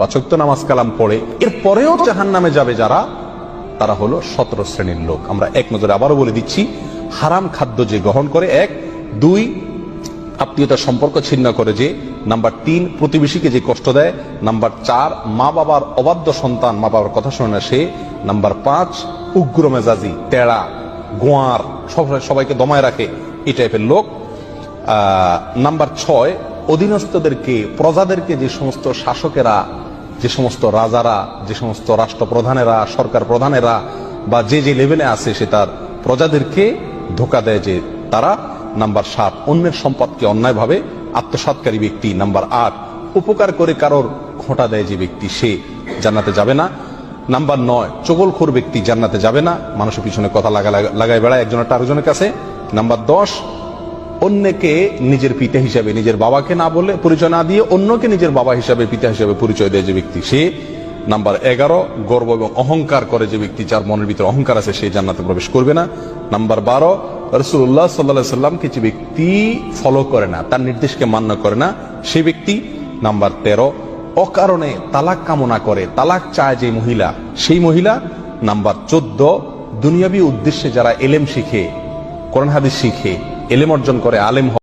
পাচক তো নামাজ কালাম পড়ে এর পরেও জাহান নামে যাবে যারা, তারা হলো সতেরো শ্রেণির লোক। আমরা এক নজরে আবারও বলে দিচ্ছি, হারাম খাদ্য যে গ্রহণ করে, এক। দুই, আত্মীয়তার সম্পর্ক ছিন্ন করে যে, নাম্বার তিন, প্রতিবেশীকে যে কষ্ট দেয়। নাম্বার চার, মা বাবার অবাধ্য সন্তান, মা বাবার কথা শোনে না সে। নাম্বার পাঁচ, উগ্র মেজাজি তেড়া গোয়ার, সব সবাইকে দমায় রাখে এই টাইপের লোক। নাম্বার ছয়, অধীনস্থদেরকে, প্রজাদেরকে যে সমস্ত শাসকেরা যে সমস্ত রাজারা, যে সমস্ত রাষ্ট্রপ্রধানেরা সরকার প্রধানেরা বা যে যে লেভেলে আছে সে তার প্রজাদেরকে ধোকা দেয় যে তারা নাম্বার সাত, অন্যের সম্পদকে অন্যায়ভাবে আত্মসাৎকারী ব্যক্তি নাম্বার আট, উপকার করে কারোর খোঁটা দেয় যে ব্যক্তি সে জান্নাতে যাবে না। নাম্বার নয়, চগলখোর ব্যক্তি জান্নাতে যাবে না। মানুষের পিছনে কথা লাগা লাগায় বেড়ায় একজনের আরেকজনের কাছে। নাম্বার দশ অন্যকে নিজের পিতা হিসাবে, নিজের বাবাকে না বলে পরিচয় না দিয়ে অন্যকে নিজের বাবা হিসাবে, পিতা হিসাবে পরিচয় দেয় যে ব্যক্তি সে। নাম্বার এগারো, গর্ব এবং অহংকার করে যে ব্যক্তি যার মনের ভিতরে অহংকার আছে সে জান্নাতে প্রবেশ করবে না। নাম্বার বারো রসুল্লাহ সাল্লাহ সাল্লামকে যে ব্যক্তি ফলো করে না, তার নির্দেশকে মান্য করে না সে ব্যক্তি। নাম্বার তেরো, অকারণে তালাক কামনা করে, তালাক চায় যে মহিলা, সেই মহিলা। নাম্বার চোদ্দ, দুনিয়াবী উদ্দেশ্যে যারা এলেম শিখে, কোরআন হাদিস শিখে এলেম অর্জন করে আলেম